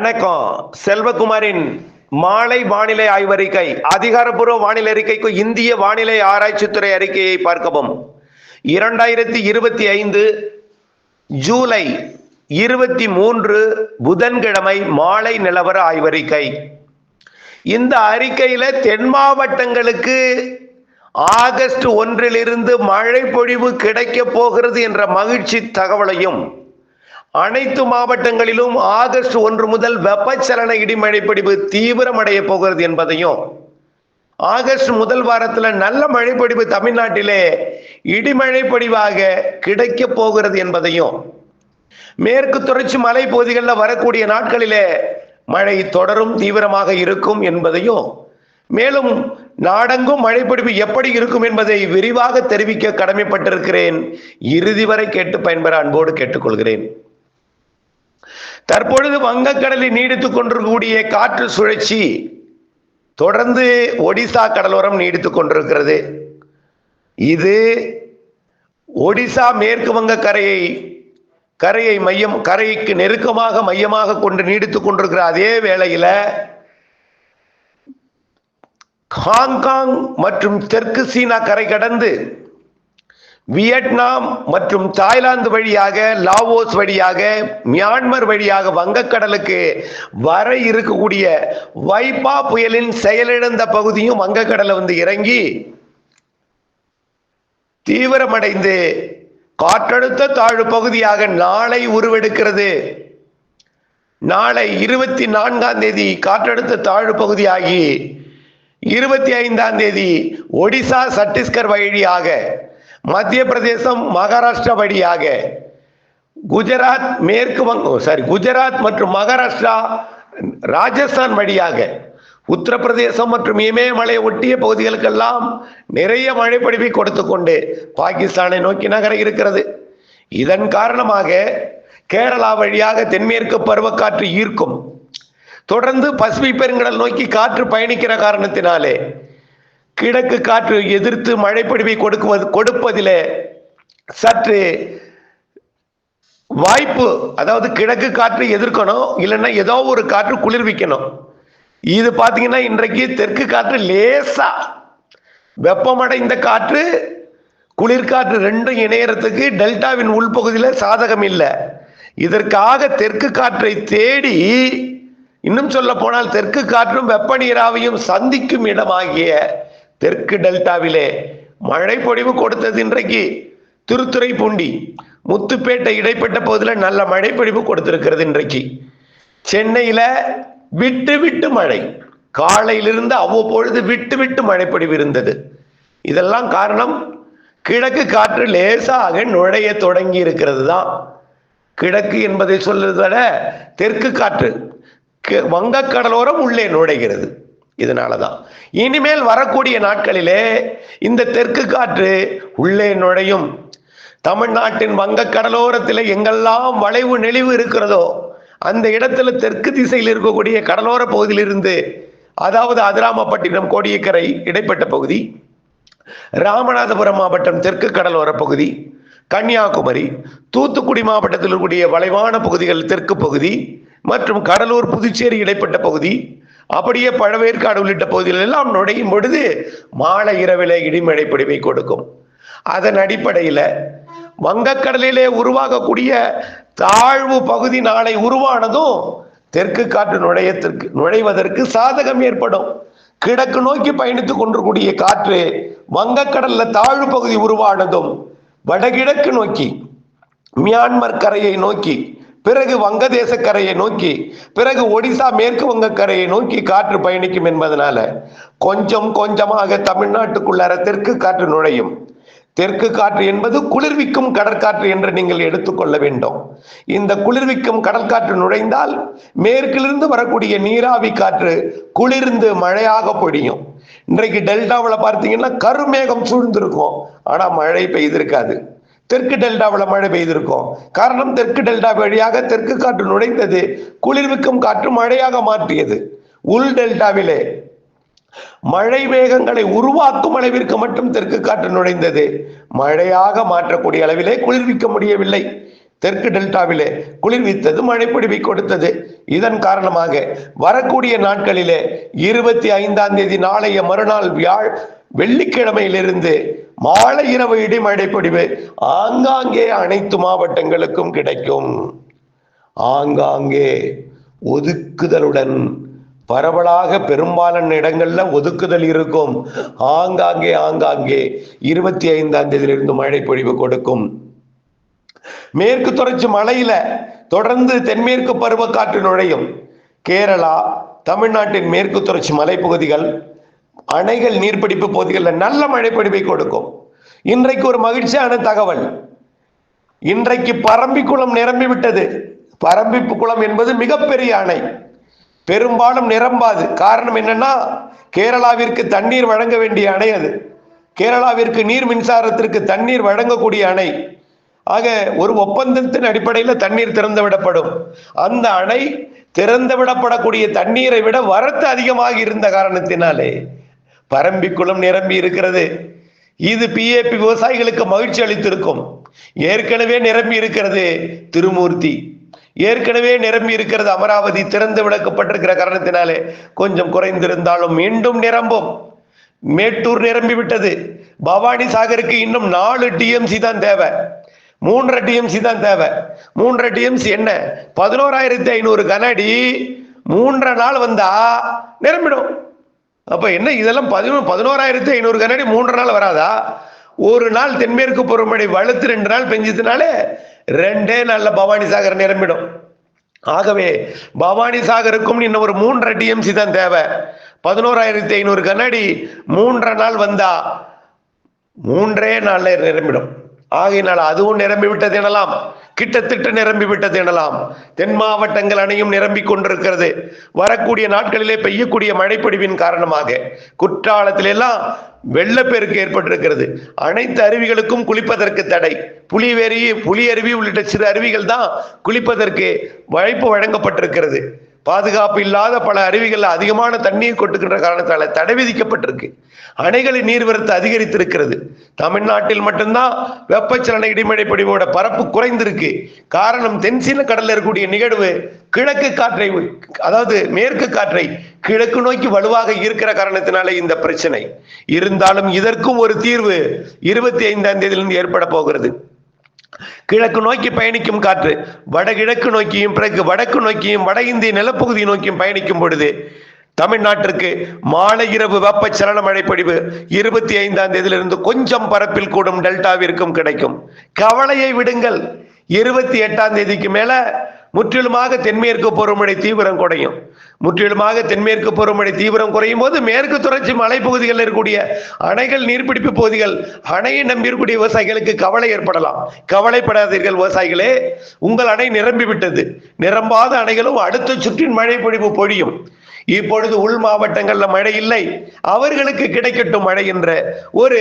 வணக்கம். செல்வகுமாரின் மாலை வானிலை ஆய்வறிக்கை அதிகாரப்பூர்வ வானிலை அறிக்கைக்கு இந்திய வானிலை ஆராய்ச்சித்துறை அறிக்கையை பார்க்கவும். இரண்டாயிரத்தி இருபத்தி ஐந்து ஜூலை இருபத்தி மூன்று புதன்கிழமை மாலை நிலவர ஆய்வறிக்கை. இந்த அறிக்கையில தென் மாவட்டங்களுக்கு ஆகஸ்ட் ஒன்றிலிருந்து மழை பொழிவு கிடைக்க போகிறது என்ற மகிழ்ச்சி தகவலையும் அனைத்து மாவட்டங்களிலும் ஆகஸ்ட் ஒன்று முதல் வெப்பச்சலன இடிமழை பிடிப்பு தீவிரமடைய போகிறது என்பதையும் ஆகஸ்ட் முதல் வாரத்தில் நல்ல மழை தமிழ்நாட்டிலே இடிமழை பொடிவாக கிடைக்க போகிறது என்பதையும் மேற்கு தொடர்ச்சி மலை பகுதிகளில் வரக்கூடிய நாட்களிலே மழை தொடரும் தீவிரமாக இருக்கும் என்பதையும் மேலும் நாடெங்கும் மழைப்பொழிவு எப்படி இருக்கும் என்பதை விரிவாக தெரிவிக்க கடமைப்பட்டிருக்கிறேன். இறுதி வரை கேட்டு பயன்பெற அன்போடு கேட்டுக்கொள்கிறேன். தற்பொழுது வங்கக்கடலில் நீடித்துக் கொண்டிருக்கக்கூடிய காற்று சுழற்சி தொடர்ந்து ஒடிசா கடலோரம் நீடித்துக் கொண்டிருக்கிறது. இது ஒடிசா மேற்கு வங்க கரையை கரையை மையம் கரைக்கு நெருக்கமாக மையமாக கொண்டு நீடித்துக் கொண்டிருக்கிற அதே வேளையில ஹாங்காங் மற்றும் தெற்கு சீனா கரை கடந்து வியட்நாம் மற்றும் தாய்லாந்து வழியாக லாவோஸ் வழியாக மியான்மர் வழியாக வங்கக்கடலுக்கு வர இருக்கக்கூடிய வைப்பா புயலின் செயலிழந்த பகுதியும் வங்கக்கடலை வந்து இறங்கி தீவிரமடைந்து காற்றழுத்த தாழ்வு பகுதியாக நாளை உருவெடுக்கிறது. நாளை இருபத்தி நான்காம் தேதி காற்றழுத்த தாழ்வு பகுதியாகி இருபத்தி ஐந்தாம் தேதி ஒடிசா சத்தீஸ்கர் வழியாக மத்திய பிரதேசம் மகாராஷ்டிரா வழியாக. குஜராத் மேற்கு வங்கம் சாரி குஜராத் மற்றும் மகாராஷ்டிரா ராஜஸ்தான் வழியாக. உத்தரப்பிரதேசம் மற்றும் இமயமலையை ஒட்டிய பகுதிகளுக்கெல்லாம் நிறைய மழைப்பொழிவை கொடுத்து கொண்டு பாகிஸ்தானை நோக்கி நகர இருக்கிறது. இதன் காரணமாக கேரளா வழியாக தென்மேற்கு பருவக்காற்று ஈர்க்கும். தொடர்ந்து பசிபிக் பெருங்கடல் நோக்கி காற்று பயணிக்கிற காரணத்தினாலே கிழக்கு காற்று எதிர்த்து மழைப்பொழிவை கொடுக்குவது கொடுப்பதிலே சற்று வாய்ப்பு அதாவது கிழக்கு காற்று எதிர்க்கணும் இல்லைன்னா ஏதோ ஒரு காற்று குளிர்விக்கணும். இது பார்த்தீங்கன்னா இன்றைக்கு தெற்கு காற்று லேசா வெப்பமடைந்த காற்று குளிர்காற்று ரெண்டும் இணையறதுக்கு டெல்டாவின் உள்பகுதியில் சாதகம் இல்லை. இதற்காக தெற்கு காற்றை தேடி இன்னும் சொல்ல போனால் தெற்கு காற்றும் வெப்ப நீராவையும் சந்திக்கும் இடமாகிய தெற்கு டெல்டாவிலே மழை பொழிவு கொடுத்தது இன்றைக்கு திருத்துறைப்பூண்டி. முத்துப்பேட்டை இடைப்பட்ட பகுதியில் நல்ல மழை பொழிவு கொடுத்திருக்கிறது இன்றைக்கு. சென்னையில விட்டு விட்டு மழை. காலையிலிருந்து அவ்வப்பொழுது விட்டு விட்டு மழை பொழிவு இருந்தது. இதெல்லாம் காரணம் கிழக்கு காற்று லேசாக நுழைய தொடங்கி இருக்கிறது தான். கிழக்கு என்பதை சொல்றதை விட தெற்கு காற்று வங்கக்கடலோரம் உள்ளே நுழைகிறது. இதனால தான் இனிமேல் வரக்கூடிய நாட்களிலே இந்த தெற்கு காற்று உள்ளே நுழையும். தமிழ்நாட்டின் வங்க கடலோரத்தில் எங்கெல்லாம் வளைவு நெளிவு இருக்கிறதோ அந்த இடத்துல தெற்கு திசையில் இருக்கக்கூடிய கடலோர பகுதியிலிருந்து அதாவது அதிராமப்பட்டினம் கோடியக்கரை இடைப்பட்ட பகுதி ராமநாதபுரம் மாவட்டம் தெற்கு கடலோர பகுதி கன்னியாகுமரி தூத்துக்குடி மாவட்டத்தில் இருக்கக்கூடிய வளைவான பகுதிகள் தெற்கு பகுதி மற்றும் கடலூர் புதுச்சேரி இடைப்பட்ட பகுதி அப்படியே பழவேற்காடு உள்ளிட்ட பகுதிகள் எல்லாம் நுழையும் பொழுது மாலை இரவிலே இடிமழை பொழிவை கொடுக்கும். அதன் அடிப்படையில் வங்கக்கடலிலே உருவாகக்கூடிய தாழ்வு பகுதி நாளை உருவானதும் தெற்கு காற்று நுழையத்திற்கு நுழைவதற்கு சாதகம் ஏற்படும். கிழக்கு நோக்கி பயணித்துக் கொண்டிருக்கூடிய காற்று வங்கக்கடல்ல தாழ்வு பகுதி உருவானதும் வடகிழக்கு நோக்கி மியான்மர் கரையை நோக்கி பிறகு வங்கதேச கரையை நோக்கி பிறகு ஒடிசா மேற்கு வங்க கரையை நோக்கி காற்று பயணிக்கும் என்பதனால கொஞ்சம் கொஞ்சமாக தமிழ்நாட்டுக்குள்ளார தெற்கு காற்று நுழையும். தெற்கு காற்று என்பது குளிர்விக்கும் கடற்காற்று என்று நீங்கள் எடுத்துக்கொள்ள வேண்டும். இந்த குளிர்விக்கும் கடற்காற்று நுழைந்தால் மேற்கிலிருந்து வரக்கூடிய நீராவி காற்று குளிர்ந்து மழையாக பொழியும். இன்றைக்கு டெல்டாவில் பார்த்தீங்கன்னா கருமேகம் சூழ்ந்திருக்கும். ஆனால் மழை பெய்திருக்காது. தெற்கு டெல்டாவில் மழை பெய்திருக்கும். காரணம் தெற்கு டெல்டா வழியாக தெற்கு காற்று நுழைந்தது குளிர்விக்கும் காற்று மழையாக மாற்றியது. உள் டெல்டாவிலே மழை வேகங்களை உருவாக்கும் அளவிற்கு மட்டும் தெற்கு காற்று நுழைந்தது. மழையாக மாற்றக்கூடிய அளவிலே குளிர்விக்க முடியவில்லை. தெற்கு டெல்டாவிலே குளிர்வித்தது மழைப்பொழிவை கொடுத்தது. இதன் காரணமாக வரக்கூடிய நாட்களிலே இருபத்தி ஐந்தாம் தேதி நாளைய மறுநாள் வியாழ் வெள்ளிக்கிழமையிலிருந்து மாலை இரவு இடிமழை மழைப்பொடிவு ஆங்காங்கே அனைத்து மாவட்டங்களுக்கும் கிடைக்கும். ஆங்காங்கே ஒதுக்குதலுடன் பரவலாக பெரும்பாலான இடங்கள்ல ஒதுக்குதல் இருக்கும். ஆங்காங்கே ஆங்காங்கே இருபத்தி ஐந்தாம் தேதியிலிருந்து மழை பொழிவு கொடுக்கும். மேற்கு தொடர்ச்சி மலையில தொடர்ந்து தென்மேற்கு பருவக்காற்று நுழையும். கேரளா தமிழ்நாட்டின் மேற்கு தொடர்ச்சி மலைப்பகுதிகள் அணைகள் நீர்பிடிப்பு பகுதிகளில் நல்ல மழைப்பொழிவை கொடுக்கும். இன்றைக்கு ஒரு மகிழ்ச்சியான தகவல். இன்றைக்கு பரம்பிக்குளம் நிரம்பி விட்டது. பரம்பிப்பு குளம் என்பது மிகப்பெரிய அணை. பெரும்பாலும் நிரம்பாது. காரணம் என்னன்னா கேரளாவிற்கு தண்ணீர் வழங்க வேண்டிய அணை அது. கேரளாவிற்கு நீர் மின்சாரத்திற்கு தண்ணீர் வழங்கக்கூடிய அணை. ஆக ஒரு ஒப்பந்தத்தின் அடிப்படையில் தண்ணீர் திறந்து விடப்படும். அந்த அணை திறந்து விடப்படக்கூடிய தண்ணீரை விட வரத்து அதிகமாக இருந்த காரணத்தினாலே பரம்பிக்குளம் நிரம்பி இருக்கிறது. இது பிஏபி விவசாயிகளுக்கு மகிழ்ச்சி அளித்திருக்கும். ஏற்கனவே நிரம்பி இருக்கிறது திருமூர்த்தி. ஏற்கனவே நிரம்பி இருக்கிறது அமராவதி திறந்து விளக்கப்பட்டிருக்கிற காரணத்தினாலே கொஞ்சம் குறைந்திருந்தாலும் மீண்டும் நிரம்பும். மேட்டூர் நிரம்பி விட்டது பவானி சாகருக்கு இன்னும் நாலு டிஎம்சி தான் தேவை. மூன்றரை டிஎம்சி தான் தேவை. மூன்றரை டிஎம்சி என்ன? பதினோராயிரத்தி ஐநூறு கனஅடி மூன்றரை நாள் வந்தா நிரம்பிடும். அப்ப என்ன இதெல்லாம் பதினொன்று பதினோராயிரத்தி ஐநூறு கனஅடி மூன்று நாள் வராதா? ஒரு நாள் தென்மேற்கு பருவமழை வலுத்து ரெண்டு நாள் பெஞ்சதுனாலே ரெண்டே நாளில் பவானி சாகர் நிரம்பிடும். ஆகவே பவானி சாகருக்கும் இன்னும் ஒரு மூன்றரை டிஎம்சி தான் தேவை. பதினோராயிரத்தி ஐநூறு கண்ணாடி மூன்றரை நாள் வந்தா மூன்றே நாளில் நிரம்பிடும். ஆகையினால் அதுவும் நிரம்பி விட்டது எனலாம். கிட்டத்தட்ட நிரம்பி விட்டது எனலாம். தென் மாவட்டங்கள் அணையும் நிரம்பிக் கொண்டிருக்கிறது. வரக்கூடிய நாட்களிலே பெய்யக்கூடிய மழைப்பொழிவின் காரணமாக குற்றாலத்திலெல்லாம் வெள்ளப்பெருக்கு ஏற்பட்டிருக்கிறது. அனைத்து அருவிகளுக்கும் குளிப்பதற்கு தடை. புலிவேரி புலி அருவி உள்ளிட்ட சிறு அருவிகள் தான் குளிப்பதற்கு வாய்ப்பு வழங்கப்பட்டிருக்கிறது. பாதுகாப்பு இல்லாத பல அருவிகள் அதிகமான தண்ணீர் கொட்டுகின்ற காரணத்தால் தடை விதிக்கப்பட்டிருக்கு. அணைகளின் நீர்வரத்து அதிகரித்திருக்கிறது. தமிழ்நாட்டில் மட்டும்தான் வெப்பச்சலன இடிமழை பொழிவோட பரப்பு குறைந்திருக்கு. காரணம் தென்சீன கடல்ல இருக்கக்கூடிய நிகழ்வு கிழக்கு காற்றை அதாவது மேற்கு காற்றை கிழக்கு நோக்கி வலுவாக இருக்கிற காரணத்தினாலே இந்த பிரச்சனை. இருந்தாலும் இதற்கும் ஒரு தீர்வு இருபத்தி ஐந்தாம் தேதியிலிருந்து ஏற்பட போகிறது. கிழக்கு நோக்கி பயணிக்கும் காற்று வடகிழக்கு நோக்கியும் பிறகு வடக்கு நோக்கியும் வட இந்திய நிலப்பகுதி நோக்கியும் பயணிக்கும் பொழுது தமிழ்நாட்டிற்கு மாலை இரவு வெப்பச்சலன மழைப்பொழிவு இருபத்தி ஐந்தாம் தேதியிலிருந்து கொஞ்சம் பரப்பில் கூடும் டெல்டாவிற்கும் கிடைக்கும். கவலையை விடுங்கள். இருபத்தி எட்டாம் தேதிக்கு மேல முற்றிலுமாக தென்மேற்கு பருவமழை தீவிரம் குறையும். முற்றிலுமாக தென்மேற்கு பருவமழை தீவிரம் குறையும் போது மேற்கு தொடர்ச்சி மலைப்பகுதிகளில் இருக்கக்கூடிய அணைகள் நீர்பிடிப்பு பகுதிகள் அணையை நம்பியிருக்கக்கூடிய விவசாயிகளுக்கு கவலை ஏற்படலாம். கவலைப்படாதீர்கள் விவசாயிகளே. உங்கள் அணை நிரம்பி விட்டது நிரம்பாத அணைகளும் அடுத்த சுற்றின் மழை பொழிவு பொழியும். இப்பொழுது உள் மாவட்டங்களில் மழை இல்லை. அவர்களுக்கு கிடைக்கட்டும் மழை என்ற ஒரு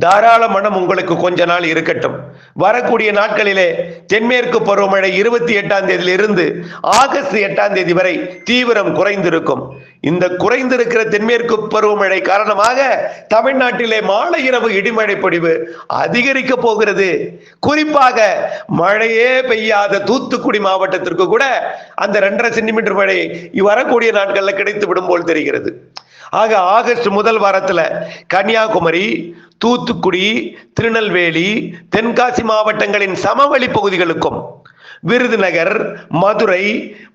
தாராள மனம் உங்களுக்கு கொஞ்ச நாள் இருக்கட்டும். வரக்கூடிய நாட்களிலே தென்மேற்கு பருவமழை இருபத்தி எட்டாம் தேதியிலிருந்து ஆகஸ்ட் எட்டாம் தேதி வரை தீவிரம் குறைந்திருக்கும். இந்த குறைந்திருக்கிற தென்மேற்கு பருவமழை காரணமாக தமிழ்நாட்டிலே மாலை இரவு இடிமழை பொழிவு அதிகரிக்க போகிறது. குறிப்பாக மழையே பெய்யாத தூத்துக்குடி மாவட்டத்திற்கு கூட அந்த ரெண்டரை சென்டிமீட்டர் மழை வரக்கூடிய நாட்களில் கிடைத்து விடும் போல் தெரிகிறது. ஆக ஆகஸ்ட் முதல் வாரத்தில் கன்னியாகுமரி தூத்துக்குடி திருநெல்வேலி தென்காசி மாவட்டங்களின் சமவெளி பகுதிகளுக்கும் விருதுநகர் மதுரை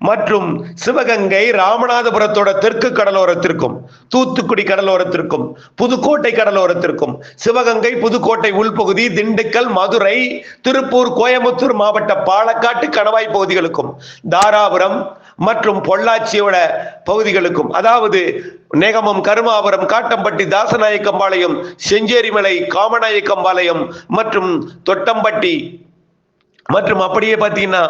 மற்றும் சிவகங்கை ராமநாதபுரத்தோட தெற்கு கடலோரத்திற்கும் தூத்துக்குடி கடலோரத்திற்கும் புதுக்கோட்டை கடலோரத்திற்கும் சிவகங்கை புதுக்கோட்டை உள்பகுதி திண்டுக்கல் மதுரை திருப்பூர் கோயம்புத்தூர் மாவட்ட பாலக்காட்டு கணவாய் பகுதிகளுக்கும் தாராபுரம் மற்றும் பொள்ளாச்சியோட பகுதிகளுக்கும் அதாவது நேகமம் கருமாபுரம் காட்டம்பட்டி தாசநாயக்கம்பாளையம் செஞ்சேரிமலை காமநாயக்கம்பாளையம் மற்றும் தொட்டம்பட்டி. மற்றும் அப்படியே பார்த்தீங்கன்னா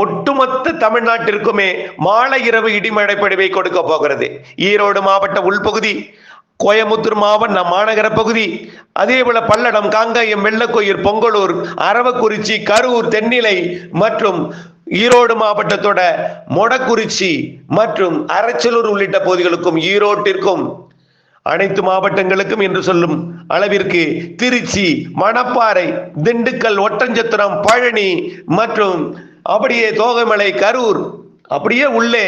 ஒட்டுமொத்த தமிழ்நாட்டிற்குமே மாலை இரவு இடிமழை பொழிவை கொடுக்க போகிறது. ஈரோடு மாவட்ட உள்பகுதி கோயமுத்தூர் மாவட்ட மாநகர பகுதி அதே போல பல்லடம் காங்கயம் வெள்ளக்கோயில் பொங்கலூர் அரவக்குறிச்சி கரூர் தென்னிலை மற்றும் ஈரோடு மாவட்டத்தோட மொடக்குறிச்சி மற்றும் அரச்சலூர் உள்ளிட்ட பகுதிகளுக்கும் ஈரோட்டிற்கும் அனைத்து மாவட்டங்களுக்கும் என்று சொல்லும் அளவிற்கு திருச்சி மணப்பாறை திண்டுக்கல் ஒட்டஞ்சத்திரம் பழனி மற்றும் அப்படியே தோகைமலை கரூர் அப்படியே உள்ளே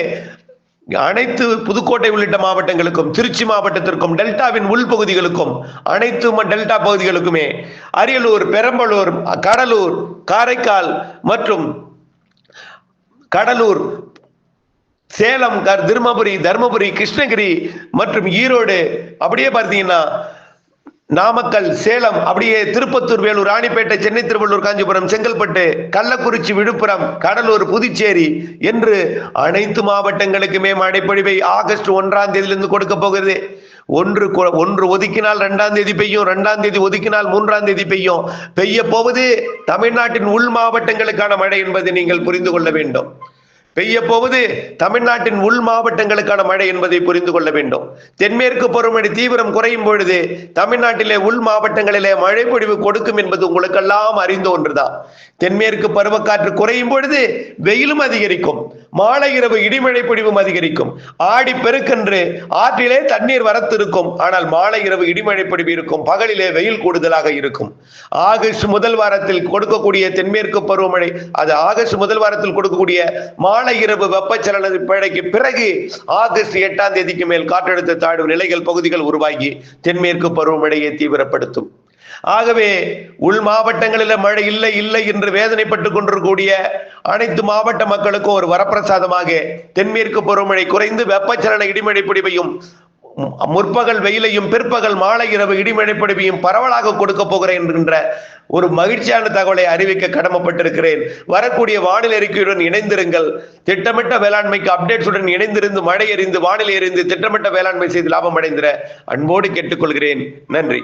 அனைத்து புதுக்கோட்டை உள்ளிட்ட மாவட்டங்களுக்கும் திருச்சி மாவட்டத்திற்கும் டெல்டாவின் உள்பகுதிகளுக்கும் அனைத்து டெல்டா பகுதிகளுக்குமே அரியலூர் பெரம்பலூர் கடலூர் காரைக்கால் மற்றும் கடலூர் சேலம் கர் திருமபுரி தருமபுரி கிருஷ்ணகிரி மற்றும் ஈரோடு. அப்படியே பார்த்தீங்கன்னா நாமக்கல் சேலம் அப்படியே திருப்பத்தூர் வேலூர் ராணிப்பேட்டை சென்னை திருவள்ளூர் காஞ்சிபுரம் செங்கல்பட்டு கள்ளக்குறிச்சி விழுப்புரம் கடலூர் புதுச்சேரி என்று அனைத்து மாவட்டங்களுக்குமே மழைப்பொழிவை ஆகஸ்ட் ஒன்றாம் தேதியிலிருந்து கொடுக்க போகிறது. ஒன்று ஒன்று ஒதுக்கினால் ரெண்டாம் தேதி பெய்யும் ரெண்டாம் தேதி ஒதுக்கினால் மூன்றாம் தேதி பெய்யும். பெய்ய போவது தமிழ்நாட்டின் உள் மாவட்டங்களுக்கான மழை என்பதை நீங்கள் புரிந்து கொள்ள வேண்டும். பெய்ய போவது தமிழ்நாட்டின் உள் மாவட்டங்களுக்கான மழை என்பதை புரிந்து கொள்ள வேண்டும். தென்மேற்கு பருவமழை தீவிரம் குறையும் பொழுது தமிழ்நாட்டிலே உள் மாவட்டங்களிலே மழை பொழிவு கொடுக்கும் என்பது உங்களுக்கெல்லாம் அறிந்த ஒன்றுதான். தென்மேற்கு பருவக்காற்று குறையும் பொழுது வெயிலும் அதிகரிக்கும். மாலை இரவு இடிமழை பொழிவும் அதிகரிக்கும். ஆடி பெருக்கென்று ஆற்றிலே தண்ணீர் வரத்து இருக்கும் ஆனால் மாலை இரவு இடிமழை பொழிவு இருக்கும். பகலிலே வெயில் கூடுதலாக இருக்கும். ஆகஸ்ட் முதல் வாரத்தில் கொடுக்கக்கூடிய தென்மேற்கு பருவமழை அது ஆகஸ்ட் முதல் வாரத்தில் கொடுக்கக்கூடிய மாலை இரவு வெப்பச்சலன பிழைக்கு பிறகு ஆகஸ்ட் எட்டாம் தேதிக்கு மேல் காற்றழுத்த தாழ்வு நிலைகள் பகுதிகள் உருவாகி தென்மேற்கு பருவமழையை தீவிரப்படுத்தும். ஆகவே உள் மாவட்டங்களில் மழை இல்லை இல்லை என்று வேதனைப்பட்டு கொண்டிருக்கக்கூடிய அனைத்து மாவட்ட மக்களுக்கும் ஒரு வரப்பிரசாதமாக தென்மேற்கு பருவமழை குறைந்து வெப்பச்சலன இடிமழை பிடிவையும் முற்பகல் வெயிலையும் பிற்பகல் மாலை இரவு இடிமழை பிடிவையும் பரவலாக கொடுக்க போகிறேன் என்கின்ற ஒரு மகிழ்ச்சியான தகவலை அறிவிக்க கடமைப்பட்டிருக்கிறேன். வரக்கூடிய வானிலை அறிக்கையுடன் இணைந்திருங்கள். திட்டமிட்ட வேளாண்மைக்கு அப்டேட்ஸுடன் இணைந்திருந்து மழை எறிந்து வானிலை எறிந்து திட்டமிட்ட வேளாண்மை செய்து லாபம் அடைந்திட அன்போடு கேட்டுக்கொள்கிறேன். நன்றி.